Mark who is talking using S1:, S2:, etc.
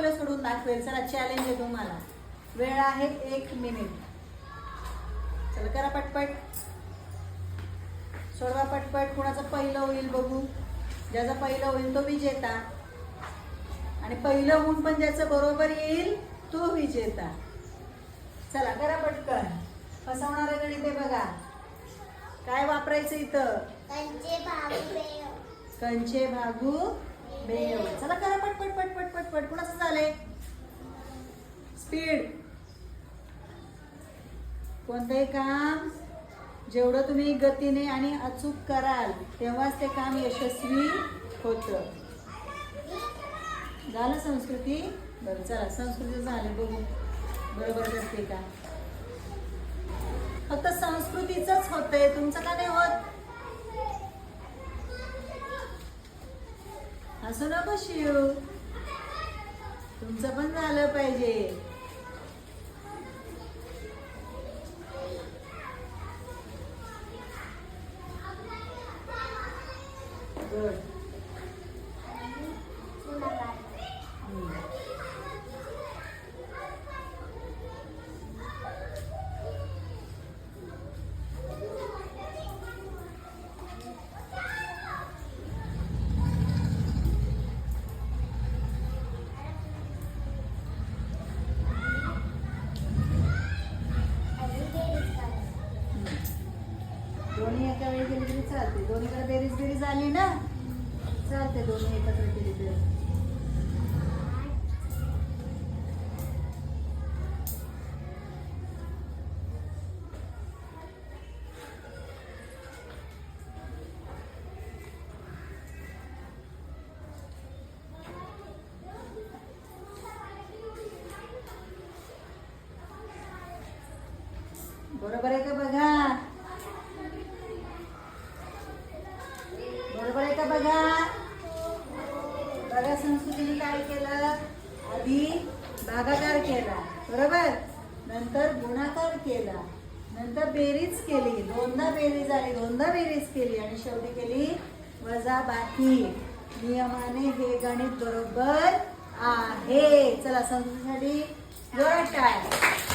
S1: पहिलं सोडून दाखवेल. चला चॅलेंज आहे तुम्हाला. वेळ आहे एक मिनिट चला करा पटपट. सोडवा पटपट. कुणाचं पहिलं होईल बघू. ज्याचं पहिलं होईल तो विजेता. आणि पहिलं होऊन पण ज्याचं बरोबर येईल तो विजेता. चला करा पटकन. फसवणारं गणित आहे बघा. काय वापरायचं इथं?
S2: कंचे
S1: भागू बेव चला पटपट पटपट पटपट कुणाचं झालंय स्पीड कोणतंही काम जेवढं तुम्ही गतीने आणि अचूक कराल तेव्हाच ते काम यशस्वी होतं. झालं संस्कृती? बरं चला संस्कृती झालं बघू. बरोबर करते का? फक्त संस्कृतीच होतंय. तुमचं का नाही होत असं नको शिव तुमचं पण झालं पाहिजे good. दोन्ही एका वेळी गेली तरी चालते. दोन्हीकडे बेरीज बेरीज आली ना चालते दोन्ही एकत्र केली तरी. बरोबर आहे का बघा? बरोबर आहे का बघा? बघा संस्कृतीने काय केलं? आधी भागाकार केला बरोबर? नंतर गुणाकार केला नंतर बेरीज केली दोनदा बेरीज आली दोनदा बेरीज केली आणि शेवटी केली वजा बाकी नियमाने हे गणित बरोबर आहे. चला संस्कृतीसाठी जोरात टाळ.